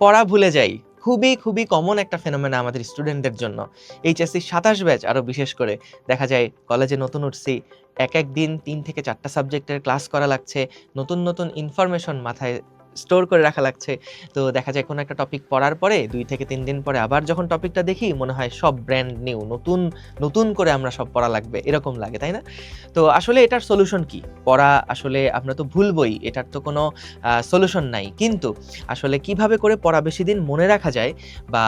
পড়া ভুলে যাই। খুবই খুবই কমন একটা ফেনোমেনা আমাদের স্টুডেন্টদের জন্য। এইচএসসি সাতাশ ব্যাচ আরও বিশেষ করে। দেখা যায় কলেজে নতুন উঠছি, এক এক দিন তিন থেকে চারটা সাবজেক্টের ক্লাস করা লাগছে। নতুন নতুন ইনফরমেশন মাথায় স্টোর করে রাখা লাগছে। তো দেখা যায় কোনো একটা টপিক পড়ার পরে, দুই থেকে তিন দিন পরে আবার যখন টপিকটা দেখি, মনে হয় সব ব্র্যান্ড নিউ নতুন নতুন করে আমরা সব পড়া লাগবে, এরকম লাগে, তাই না? তো আসলে এটার সলিউশন কি? পড়া আসলে আমরা তো ভুলবই, এটার তো কোনো সলিউশন নাই। কিন্তু আসলে কীভাবে করে পড়া বেশি দিন মনে রাখা যায় বা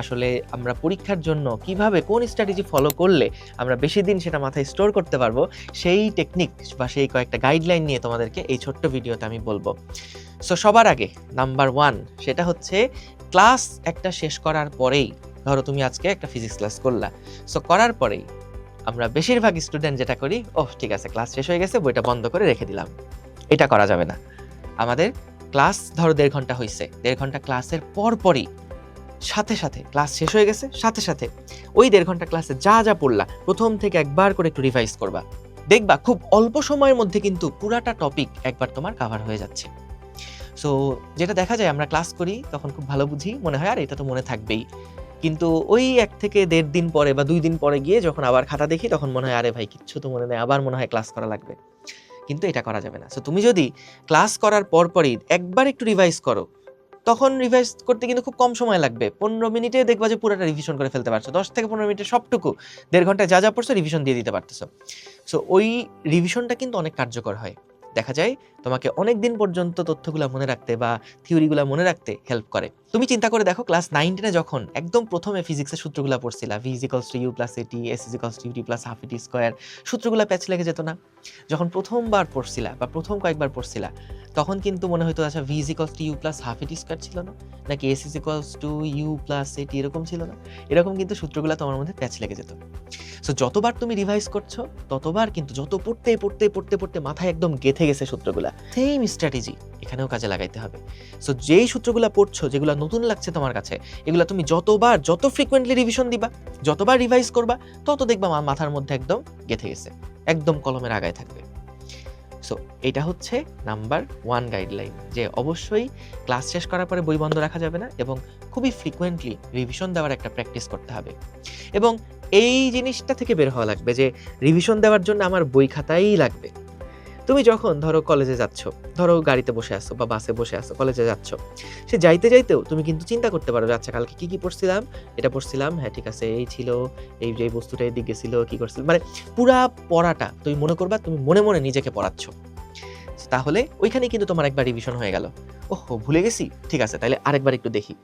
আসলে আমরা পরীক্ষার জন্য কীভাবে, কোন স্ট্র্যাটেজি ফলো করলে আমরা বেশি দিন সেটা মাথায় স্টোর করতে পারব, সেই টেকনিক বা সেই কয়েকটা গাইডলাইন নিয়ে তোমাদেরকে এই ছোট্ট ভিডিওতে আমি বলব। সো সবার আগে নাম্বার ওয়ান সেটা হচ্ছে ক্লাস একটা শেষ করার পরেই, ধরো তুমি আজকে একটা ফিজিক্স ক্লাস করলা। সো করার পরেই, আমরা বেশিরভাগ স্টুডেন্ট যেটা করি, ওহ, ঠিক আছে ক্লাস শেষ হয়ে গেছে, বইটা বন্ধ করে রেখে দিলাম। এটা করা যাবে না। আমাদের ক্লাস ধরো দেড় ঘণ্টা হয়েছে দেড় ঘণ্টা ক্লাসের পর পরই, সাথে সাথে ক্লাস শেষ হয়ে গেছে, সাথে সাথে, ওই দেড় ঘণ্টা ক্লাসে যা যা পড়লা, প্রথম থেকে একবার করে একটু রিভাইজ করবা। দেখবা, খুব অল্প সময়ের মধ্যে কিন্তু পুরাটা টপিক একবার তোমার কাভার হয়ে যাচ্ছে। সো যেটা দেখা যায়, আমরা ক্লাস করি, তখন খুব ভালো বুঝি, মনে হয়, আর এটা তো মনে থাকবেই। কিন্তু ওই এক থেকে দেড় দিন পরে বা দুই দিন পরে গিয়ে যখন আবার খাতা দেখি, তখন মনে হয়, আরে ভাই, কিচ্ছু তো মনে নেই। আবার মনে হয় ক্লাস করা লাগবে। কিন্তু এটা করা যাবে না। সো তুমি যদি ক্লাস করার পর পরই একবার একটু রিভাইজ করো, তখন রিভাইজ করতে কিন্তু খুব কম সময় লাগবে। পনেরো মিনিটে দেখবা যে পুরোটা রিভিশন করে ফেলতে পারছ। দশ থেকে পনেরো মিনিটে সবটুকু, দেড় ঘন্টায় যা যা পড়ছো রিভিশন দিয়ে দিতে পারতেছো। সো ওই রিভিশনটা কিন্তু অনেক কার্যকর হয়। দেখা যায় তোমাকে অনেক দিন পর্যন্ত তথ্যগুলো মনে রাখতে বা থিওরিগুলো মনে রাখতে হেল্প করে। তুমি চিন্তা করে দেখো ক্লাস নাইন টেনে যখন একদম প্রথমে ফিজিক্সের সূত্রগুলো পড়ছিলা v equals to u plus a t s equals to u t plus half a t square সূত্রগুলো প্যাচ লেগে যেত না। যখন প্রথমবার পড়ছিলা বা প্রথম কয়েকবার পড়ছিলা, তখন কিন্তু মনে হতো আচ্ছা v equals to u plus half a t square ছিল না? নাকি s equals to u plus a t এরকম ছিল না? এরকম কিন্তু সূত্রগুলো তোমার মধ্যে প্যাচ লেগে যেত। সো যতবার তুমি রিভাইজ করছ, ততবার কিন্তু যত পড়তে পড়তে পড়তে পড়তে মাথায় একদম গেথে গেছে সূত্রগুলা। সেম স্ট্র্যাটেজি এখানেও কাজে লাগাইতে হবে। সো যেই সূত্রগুলো পড়ছো, যেগুলো নতুন লাগছে তোমার কাছে, এগুলো তুমি যতবার, যত ফ্রিকোয়েন্টলি রিভিশন দিবা, যতবার রিভাইজ করবা, তত দেখবা মাথার মধ্যে একদম গেথে গেছে। একদম কলমের আগায় থাকবে। সো এটা হচ্ছে নাম্বার ওয়ান গাইডলাইন যে অবশ্যই ক্লাস শেষ করার পরে বই বন্ধ রাখা যাবে না এবং খুবই ফ্রিকোয়েন্টলি রিভিশন দেওয়ার একটা প্র্যাকটিস করতে হবে। এবং এই জিনিসটা থেকে বের হওয়া লাগবে যে রিভিশন দেওয়ার জন্য আমার বই খাতাই লাগবে। তুমি যখন ধরো কলেজে যাচ্ছ, ধরো গাড়িতে বসে আসছো বা বাসে বসে আসছো কলেজে যাচ্ছ, সে যাইতে যাইতেও তুমি কিন্তু চিন্তা করতে পারো আচ্ছা কালকে কি কি পড়ছিলাম? এটা পড়ছিলাম হ্যাঁ ঠিক আছে, এই ছিল, এই যে বস্তুটা এদিক গেছিল কি করছিল মানে পুরা পড়াটা তুমি মনে করবা, তুমি মনে মনে নিজেকে পড়াচ্ছ। তাহলে ওইখানে কিন্তু তোমার একবার রিভিশন হয়ে গেল। ওহো, ভুলে গেছি? ঠিক আছে, তাহলে আরেকবার একটু দেখি।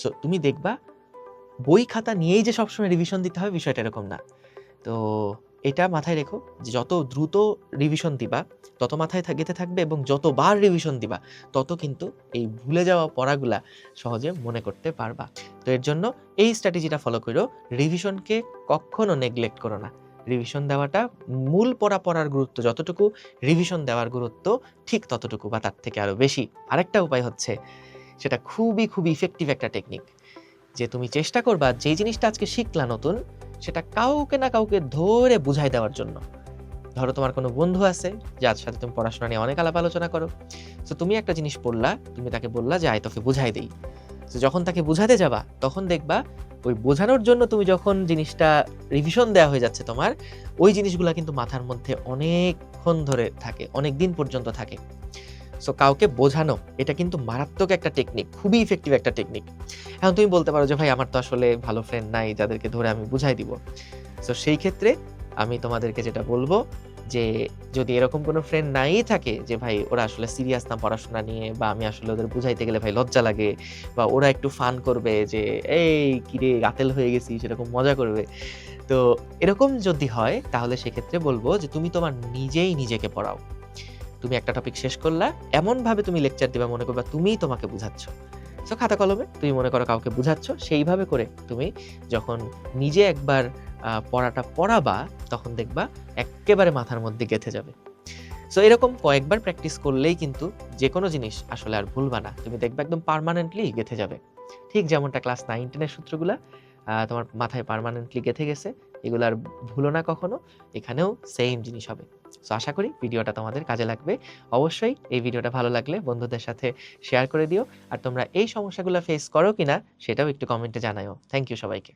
সো তুমি দেখবা বই খাতা নিয়েই যে সবসময় রিভিশন দিতে হবে বিষয়টা এরকম না। তো এটা মাথায় রেখো যে যত দ্রুত রিভিশন দিবা, তত মাথায় থা- থাকবে এবং যতবার রিভিশন দিবা, তত কিন্তু এই ভুলে যাওয়া পড়াগুলা সহজে মনে করতে পারবা। তো এর জন্য এই স্ট্র্যাটেজিটা ফলো করো। রিভিশনকে কখনো নেগলেক্ট করো না। রিভিশন দেওয়াটা মূল পড়া পড়ার গুরুত্ব, যতটুকু রিভিশন দেওয়ার গুরুত্ব, ঠিক ততটুকু বা তার থেকে আরও বেশি। আরেকটা উপায় হচ্ছে, সেটা খুবই খুবই ইফেক্টিভ একটা টেকনিক যে তুমি চেষ্টা করবা যে জিনিসটা আজকে শিখলা নতুন, সেটা কাউকে না কাউকে ধরে বুঝাই দেওয়ার জন্য। ধরো তোমার কোনো বন্ধু আছে, যার সাথে তুমি পড়াশোনা নিয়ে অনেক আলাপ আলোচনা করো। তো তুমি একটা জিনিস পড়লা, তুমি তাকে বললা যে, আয়, তোকে বুঝাই দিই। তো যখন তাকে বুঝাতে যাবা, তখন দেখবা ওই বোঝানোর জন্য তুমি যখন জিনিসটা রিভিশন দেওয়া হয়ে যাচ্ছে তোমার, ওই জিনিসগুলো কিন্তু মাথার মধ্যে অনেকক্ষণ ধরে থাকে অনেক দিন পর্যন্ত থাকে। সো কাউকে বোঝানো, এটা কিন্তু মারাত্মক একটা টেকনিক খুবই ইফেক্টিভ একটা টেকনিক এখন তুমি বলতে পারো যে, ভাই, আমার তো আসলে ভালো ফ্রেন্ড নাই, যাদেরকে ধরে আমি বুঝাই দিব। সো সেই ক্ষেত্রে আমি তোমাদেরকে যেটা বলব যে, যদি এরকম কোনো ফ্রেন্ড নাই থাকে যে, ভাই, ওরা আসলে সিরিয়াস না পড়াশোনা নিয়ে বা আমি আসলে ওদের বুঝাইতে গেলে, ভাই, লজ্জা লাগে বা ওরা একটু ফান করবে যে, এই কিরে গাতেল হয়ে গেছি সেরকম মজা করবে। তো এরকম যদি হয়, তাহলে সেক্ষেত্রে বলব যে, তুমি তোমার নিজেই নিজেকে পড়াও। তুমি একটা টপিক শেষ করলা, এমনভাবে তুমি লেকচার দিবা মনে করবা তুমিই তোমাকে বুঝাচ্ছ। সো খাতা কলমে তুমি মনে করো কাউকে বুঝাচ্ছ, সেইভাবে করে তুমি যখন নিজে একবার পড়াটা পড়াবা, তখন দেখবা একেবারে মাথার মধ্যে গেঁথে যাবে। সো এরকম কয়েকবার প্র্যাকটিস করলেই কিন্তু যে কোনো জিনিস আসলে আর ভুলবা না। তুমি দেখবে একদম পার্মানেন্টলি গেঁথে যাবে। ঠিক যেমনটা ক্লাস নাইন টেনের সূত্রগুলা তোমার মাথায় পার্মানেন্টলি গেঁথে গেছে এগুলো আর ভুলো না কখনো, এখানেও সেম জিনিস হবে। সো আশা করি ভিডিওটা তোমাদের কাজে লাগবে। অবশ্যই এই ভিডিওটা ভালো লাগলে বন্ধুদের সাথে শেয়ার করে দিও। আর তোমরা এই সমস্যাগুলো ফেস করো কিনা, সেটাও একটু কমেন্টে জানাও থ্যাংক ইউ সবাইকে।